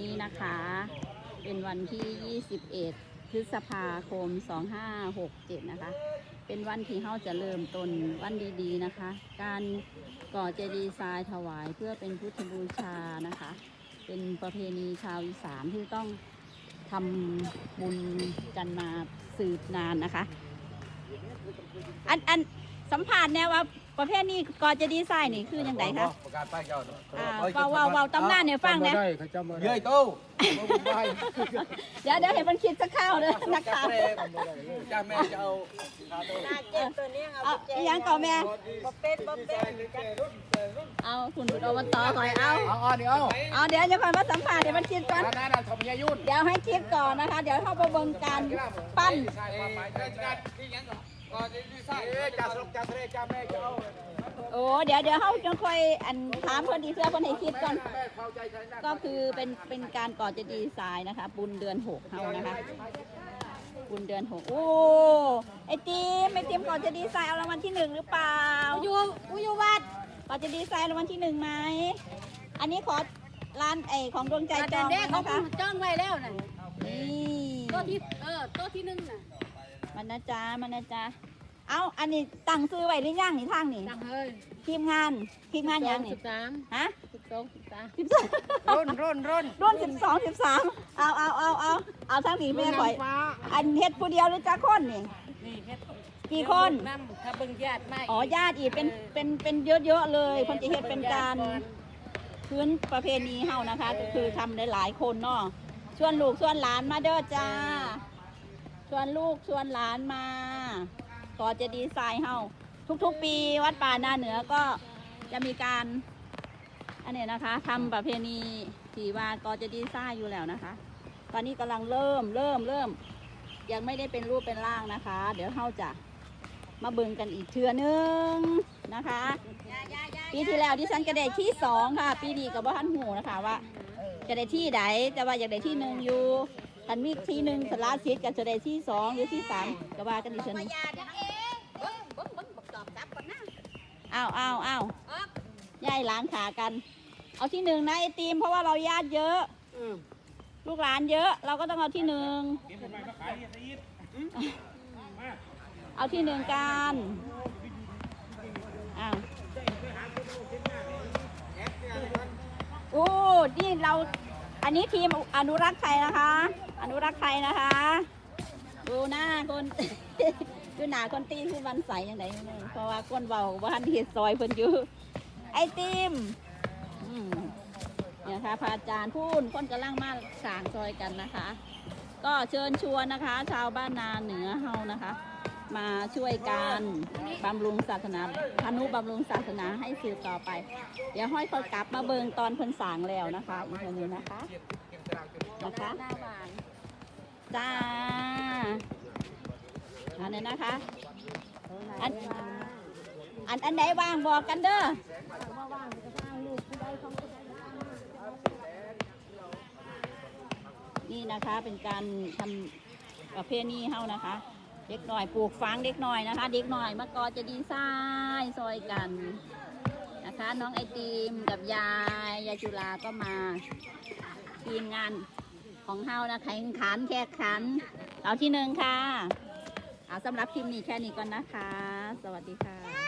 นี้นะคะ เป็นวันที่ 21 พฤษภาคม 2567 นะคะ เป็นวันที่เฮาจะเริ่มต้นวันดีๆนะคะ การก่อเจดีย์ทรายถวายเพื่อเป็นพุทธบูชานะคะ เป็นประเพณีชาวอีสานที่ต้องทำบุญกันมาสืบนานนะคะ อันอัน สัมผัสแนวว่าประเภทนี้ก่อเจดีย์ทรายนี่คือยังไงคะประกาศป้ายเจ้าอ่าเว้าเว้าเว้าตำนานเนี่ยฟังนะจำบ่ได้เขาจำบ่ได้เย้ยโต้เดี๋ยวเดี๋ยวเห็นมันคิดสักข้าวเลยนะคะจ้าแม่จะเอาน่าเจ็บตัวนี้เอาเอาไปแจอีหยังก่อแม่ บ่เป็นบ่เป็นเอาคุณบุตรอบตคอยเอาเอาเอาเดี๋ยวเอาเดี๋ยวจะคอยมาสัมผัสเดี๋ยวมันคิดก่อนนั่นนั่นสมยายุ่นเดี๋ยวให้คิดก่อนนะคะ เดี๋ยวเข้าประเบิงการปั้นจ่าสลกจ่าเสด็จจ่าแม่จะเอา โอ้เดี๋ยวเดี๋ยวเขาจะค่อยอันถามเพื่อนดีเสื้อเพื่อนให้คิดก่อนแม่เข้าใจใช่ไหมก็คือเป็นเป็นการก่อเจดีย์ทรายนะคะบุญเดือนหกเฮานะคะบุญเดือนหกโอ้ไอติมไอติมก่อเจดีย์ทรายเอารางวัลที่หนึ่งหรือเปล่าอยู่อยู่วัดก่อเจดีย์ทรายรางวัลที่หนึ่งไหมอันนี้ขอร้านไอของดวงใจจแต่องเด็กเขานะคะจ้องไว้แล้วน่ะนี่โต๊ะที่เออโต๊ะที่หนึ่งน่ะ มันนะจ๊ะมันนะจ๊ะเอาอันนี้ตั้งซื้อไว้หรือยังนี่ทางนี่ตั้งเฮ้ยทีมงานทีมงานยังนี่สิบสามฮะสิบสองสิบสามสิบสองร่นร่นร่นรุ่นสิบสองสิบสามเอาเอาเอาเอาเอาทางนี้แม่ข่อยฟ้าอันเฮ็ดผู้เดียวหรือจ้าคนนี่ นี่เพชรกี่คนน้ำถ้าเบิ่งญาติไม่อ๋อญาติอีกเป็นเป็นเป็นเยอะๆเลยเพิ่นจะเฮ็ดเป็นการพื้นประเพณีเฮานะคะก็คือทำได้หลายคนเนาะชวนลูกชวนหลานมาเด้อจ้า ชวนลูกชวนหลานมาก่อเจะดีย์ทรายเฮาทุกๆ ปีวัดป่านาเหนือก็จะมีการอันนี้นะคะทำประเพณีที่ว่าก่อเจะดีย์ทรายอยู่แล้วนะคะ ตอนนี้กำลังเริ่มเริ่มเริ่ม ยังไม่ได้เป็นรูปเป็นร่างนะคะ เดี๋ยวเฮาจะมาเบิ่งกันอีกเทือนึงนะคะ ปีที่แล้วที่ฉันก็ได้ที่สองค่ะ ปีนี้กับว่าทันหูนะคะว่าจะได้ที่ใดแต่ว่าอยากได้ที่หนึ่งอยู่ ทันมีที่หนึ่งสลาสิทธิ์ก็จะได้ที่สองหรือที่สามก็ว่ากันอีกเทือนึงอ้าวอ้าวอ้าวย่ายหล้างขากัน เอาที่หนึ่งนะไอติมเพราะว่าเราญาติเยอะลูกหลานเยอะ เราก็ต้องเอาที่หนึ่งเอาที่หนึ่งกันอ้าวโอ้นี่เรา อันนี้ทีมอนุรักษ์ไทยนะคะ อนุรักษ์ไทยนะคะ ดูหน้าคนดูหนาคนตีคือวันใสอย่างไรเพราะว่าคนเบาบ้านเฮ็ดซอยเพิ่นอยู่ ไอติมเนี่ยค่ะพระอาจารย์พูนคนกำลังมาสางซอยกันนะคะ ก็เชิญชวนนะคะ ชาวบ้านนาเหนือเฮานะคะ มาช่วยกันบำรุงศาสนาพนุบำรุงศาสนาให้สืบต่อไป เดี๋ยวห้อยเขากลับมาเบิงตอนเพิ่นสางแล้วนะคะอีกคนนี้นะคะนะคะจ้าอันนี้นะคะอันอันอันไหนว่างบอกกันเด้อนี่นะคะเป็นการทำประเพณีเฮานะคะ เด็กหน่อยปลูกฝังเด็กหน่อยนะคะ เด็กหน่อยมะกอจะดีไซน์ซอยกันนะคะ น้องไอติมกับยายยายจุฬาก็มาทีมงานของเฮานะแข่งขันแข่งขันเอาที่หนึ่งค่ะเอาสำหรับคลิปนี้แค่นี้ก่อนนะคะ สวัสดีค่ะ